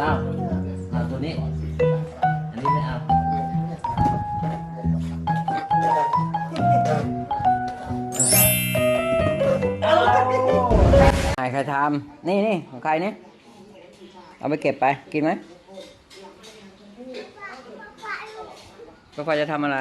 แล้วเอาตัวนี้ อันนี้ไม่เอาใครใครทำนี่นี่ของใครเนี่ยเอาไปเก็บไปกินไหมป้าจะทำอะไร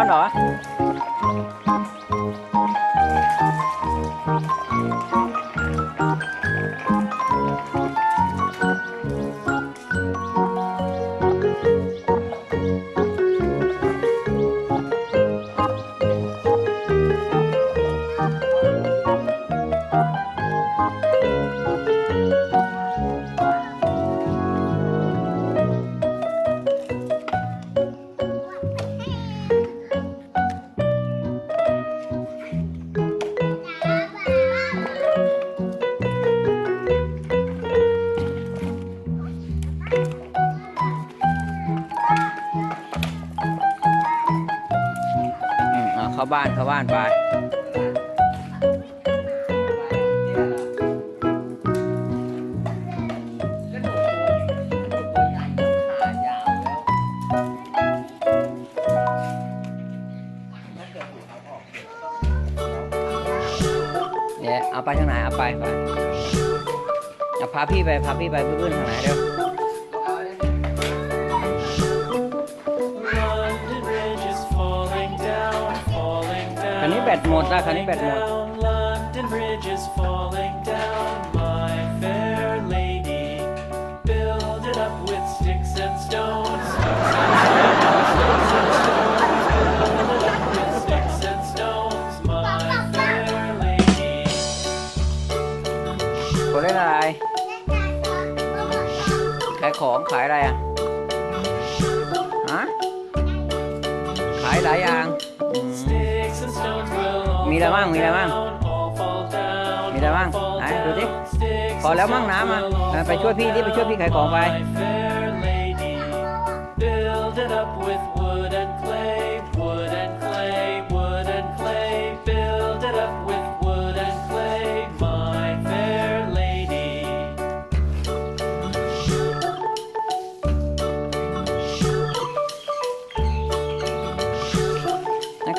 อนเหรออื บ้านเข้าบ้านไปเนี่ยเอาไปทางไหนเอาไปไปเอาพาพี่ไปพาพี่ไปเพื่อนๆทางไหนเร็ว down. คันนี้แบตหมดนะคันนี้แบตหมด down. London Bridge is falling down, my fair lady. Build it up with sticks and stones. Build it up with sticks and stones, my fair lady. คนเล่นอะไร ขายของขายอะไรอ่ะ ฮะ ขายหลายอย่างอื ม Sticks and stones will all มีอะไรบ้าง fall มีอะไรบ้าง down, all fall down, มีอะไรบ้าง all fall ไหนดูดิ down. Sticks พอแล้วมั่งน้ำอะเออไปช่วยพี่ดิไปช่วยพี่ขายของไป My fair lady, build it up with wood and clay,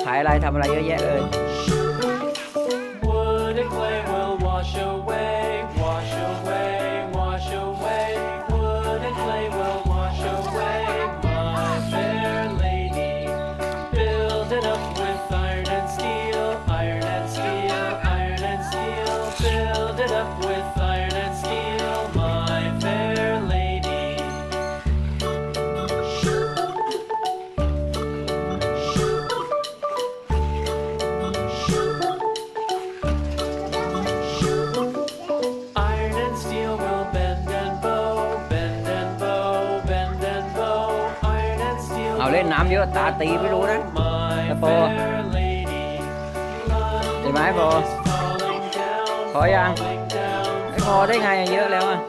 ขายอะไรทำอะไรเยอะแยะเลย เล่นน้ำเยอะตาตีไม่รู้นะแต่โปใช่ไหมโปพอยังไม่พอได้ไงเยอะแล้วอะ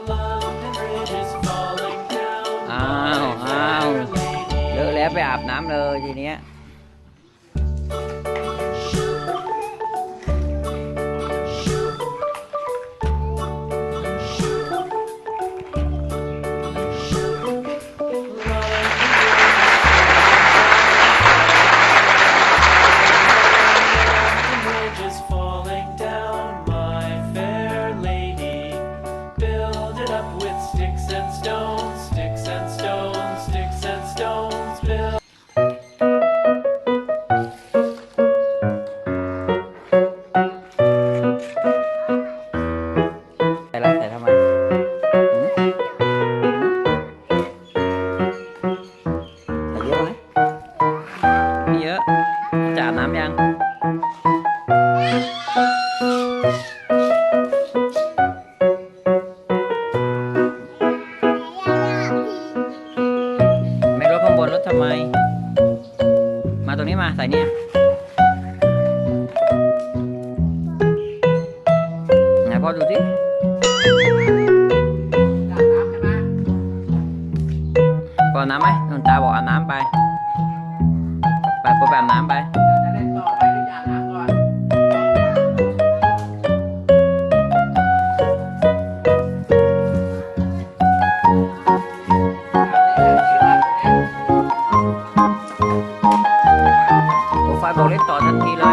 อ้าวอ้าวเลอะแล้วไปอาบน้ำเลยทีเนี้ย up with พ่อดูสิอาบน้ำใช่ไหมพ่อเอาน้ำไหมตาบอกอาน้ำไปไปพอไปอาบน้ำไปจะเล่นต่อไปหรือจะอาบน้ำก่อนอาบน้ำดีๆว่าโอ้ไฟบอกเล่นต่อทันทีเลย